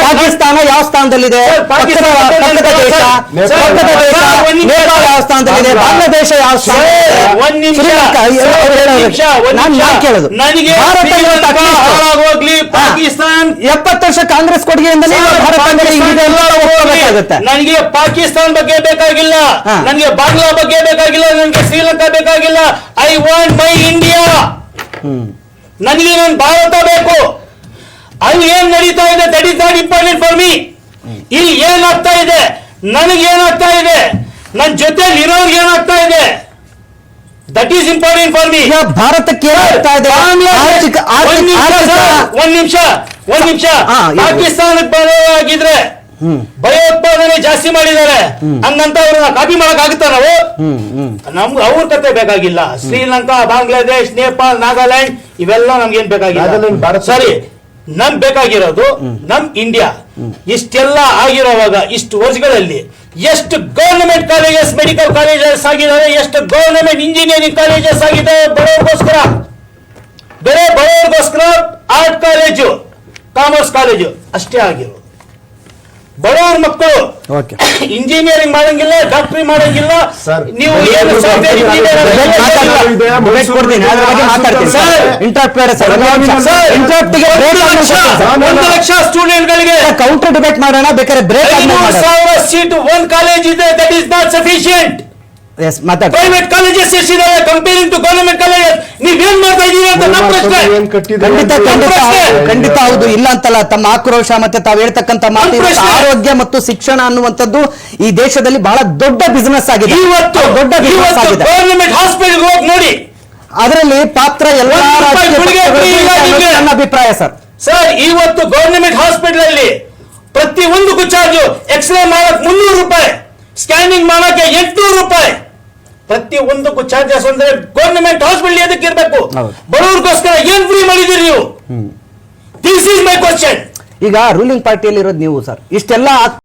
ಪಾಕಿಸ್ತಾನ ಯಾವ ಸ್ಥಾನದಲ್ಲಿದೆ? ಯಾವ ಸ್ಥಾನದಲ್ಲಿದೆ? ಬಾಂಗ್ಲಾದೇಶ ಯಾವ. ಕೇಳೋದು. ಹಾಳಾಗೋಗ್ಲಿ ಪಾಕಿಸ್ತಾನ್. ಎಪ್ಪತ್ತು ವರ್ಷ ಕಾಂಗ್ರೆಸ್ ಕೊಡುಗೆಯಿಂದಲೇ ಭಾರತ ನನಗೆ ಪಾಕಿಸ್ತಾನ ಬಗ್ಗೆ ಬೇಕಾಗಿಲ್ಲ. ನನಗೆ ಬಾಂಗ್ಲಾ ಬಗ್ಗೆ ಬೇಕಾಗಿಲ್ಲ. ನನಗೆ ಶ್ರೀಲಂಕಾ ಬೇಕಾಗಿಲ್ಲ. ಐ ವಾಂಟ್ ಮೈ ಇಂಡಿಯಾ ಹ್ಮ್. ನನಗೆ ನನ್ನ ಭಾರತ ಬೇಕು. ಅಲ್ಲಿ ಏನ್ ನಡೀತಾ ಇದೆ that is not important for me ಇಲ್ಲಿ ಏನಾಗ್ತಾ ಇದೆ ನನಗೆ ಏನಾಗ್ತಾ ಇದೆ ನನ್ನ ಜೊತೆಲಿ ಇರೋರ್ಗೆ ಏನಾಗ್ತಾ ಇದೆ? That is important for me ಭಾರತಕ್ಕೆ ಒಂದ್ ನಿಮಿಷ ಒಂದ್ ನಿಮಿಷ ಒಂದ್ ನಿಮಿಷ. ಪಾಕಿಸ್ತಾನಕ್ಕೆ ಬರೋದಾಗಿದ್ರೆ ಭಯೋತ್ಪಾದನೆ ಜಾಸ್ತಿ ಮಾಡಿದ್ದಾರೆ. ಹಂಗಂತ ಅವ್ರನ್ನ ಕಾಪಿ ಮಾಡಕ್ ಆಗುತ್ತಾ ನಾವು ನಮ್ಗೆ ಅವ್ರ ಕತೆ ಬೇಕಾಗಿಲ್ಲ. ಶ್ರೀಲಂಕಾ ಬಾಂಗ್ಲಾದೇಶ್ ನೇಪಾಳ ನಾಗಾಲ್ಯಾಂಡ್ ಇವೆಲ್ಲ ನಮ್ಗೆ ಏನ್ ನಾಗಾಲ್ಯಾಂಡ್ ಬೇಕಾಗಿಲ್ಲ ಸರಿ. ನಮ್ ಬೇಕಾಗಿರೋದು ನಮ್ ಇಂಡಿಯಾ. ಇಷ್ಟೆಲ್ಲ ಆಗಿರೋವಾಗ ಇಷ್ಟು ವರ್ಷಗಳಲ್ಲಿ ಎಷ್ಟು ಗವರ್ನಮೆಂಟ್ ಕಾಲೇಜಸ್ ಮೆಡಿಕಲ್ ಕಾಲೇಜಸ್ ಆಗಿದ್ದಾರೆ ಎಷ್ಟು ಗವರ್ನಮೆಂಟ್ ಇಂಜಿನಿಯರಿಂಗ್ ಕಾಲೇಜಸ್ ಆಗಿದ್ದಾವೆ ಬಡವರಿಗೋಸ್ಕರ ಬೇರೆ ಬಡವರಿಗೋಸ್ಕರ ಆರ್ಟ್ ಕಾಲೇಜು ಕಾಮರ್ಸ್ ಕಾಲೇಜು ಅಷ್ಟೇ ಆಗಿರೋದು. ಬಡವರ ಮಕ್ಕಳು. ಓಕೆ. ಇಂಜಿನಿಯರಿಂಗ್ ಮಾಡಂಗಿಲ್ಲ ಡಾಕ್ಟರಿ ಮಾಡಂಗಿಲ್ಲ. ಸರ್, ನೀವು ಏನು ಲಕ್ಷ ಸ್ಟೂಡೆಂಟ್ ಗಳಿಗೆ ಸ್ಟೂಡೆಂಟ್ಗಳಿಗೆ ಕೌಂಟರ್ ಡಿಬೇಟ್ ಮಾಡೋಣ ಬೇಕಾದ್ರೆ ಬ್ರೇಕ್ ಸಾವಿರ ಸೀಟ್ ಒಂದ್ ಕಾಲೇಜ್ ಇದೆ that is not sufficient S ಮಾತಾಡಿ ಪ್ರೈವೇಟ್ ಕಾಲೇಜಸ್ ಎಷ್ಟಿದಾವೆ ಕಂಪೇರಿಂಗ್ ಟು ಗವರ್ನಮೆಂಟ್ ಕಾಲೇಜಸ್ ನೀವೇನ್ ಮಾಡ್ತಾ ಇದೀವಿ ಅಂತ ನಮ್ಮ ಪ್ರಶ್ನೆ. ಖಂಡಿತ ಖಂಡಿತ ಖಂಡಿತ ಹೌದು. ಇಲ್ಲ ಅಂತಲ್ಲ ತಮ್ಮ ಆಕ್ರೋಶ ಮತ್ತೆ ತಾವು ಹೇಳ್ತಕ್ಕಂತ ಮಾತು ಇವತ್ತು ಆರೋಗ್ಯ ಮತ್ತು ಶಿಕ್ಷಣ ಅನ್ನುವಂಥದ್ದು ಈ ದೇಶದಲ್ಲಿ ಬಹಳ ದೊಡ್ಡ ಬಿಸ್ನೆಸ್ ಆಗಿದೆ. ಇವತ್ತು ದೊಡ್ಡ ಬಿಸಿನೆಸ್ ಆಗಿದೆ. ಗವರ್ನಮೆಂಟ್ ಹಾಸ್ಪಿಟಲ್ ಹೋಗಿ ನೋಡಿ. ಅದರಲ್ಲಿ ಪಾತ್ರ ಎಲ್ಲ. ನನ್ನ ಅಭಿಪ್ರಾಯ ಸರ್ ಸರ್ ಇವತ್ತು ಗವರ್ನಮೆಂಟ್ ಹಾಸ್ಪಿಟಲ್ ಅಲ್ಲಿ ಪ್ರತಿ ಒಂದು ಚಾರ್ಜ್ ಎಕ್ಸ್ರೇ ಮಾಡಕ್ ಮುನ್ನೂರು ರೂಪಾಯಿ. ಸ್ಕ್ಯಾನಿಂಗ್ ಮಾಡಕ್ಕೆ ಎಂಟುನೂರು ರೂಪಾಯಿ. ಪ್ರತಿ ಒಂದಕ್ಕೂ ಚಾರ್ಜಸ್ ಅಂದ್ರೆ ಗವರ್ನಮೆಂಟ್ ಹಾಸ್ಪಿಟಲ್ ಎದಕ್ಕೆ ಇರಬೇಕು. ಬಡವರಿಗೋಸ್ಕರ ಏನ್ ಫ್ರೀ ಮಾಡಿದಿರಿ ನೀವು? ದಿಸ್ ಇಸ್ ಮೈ ಕ್ವಶನ್ ಈಗ ರೂಲಿಂಗ್ ಪಾರ್ಟಿಯಲ್ಲಿ ಇರೋದು ನೀವು ಸರ್ ಇಷ್ಟೆಲ್ಲ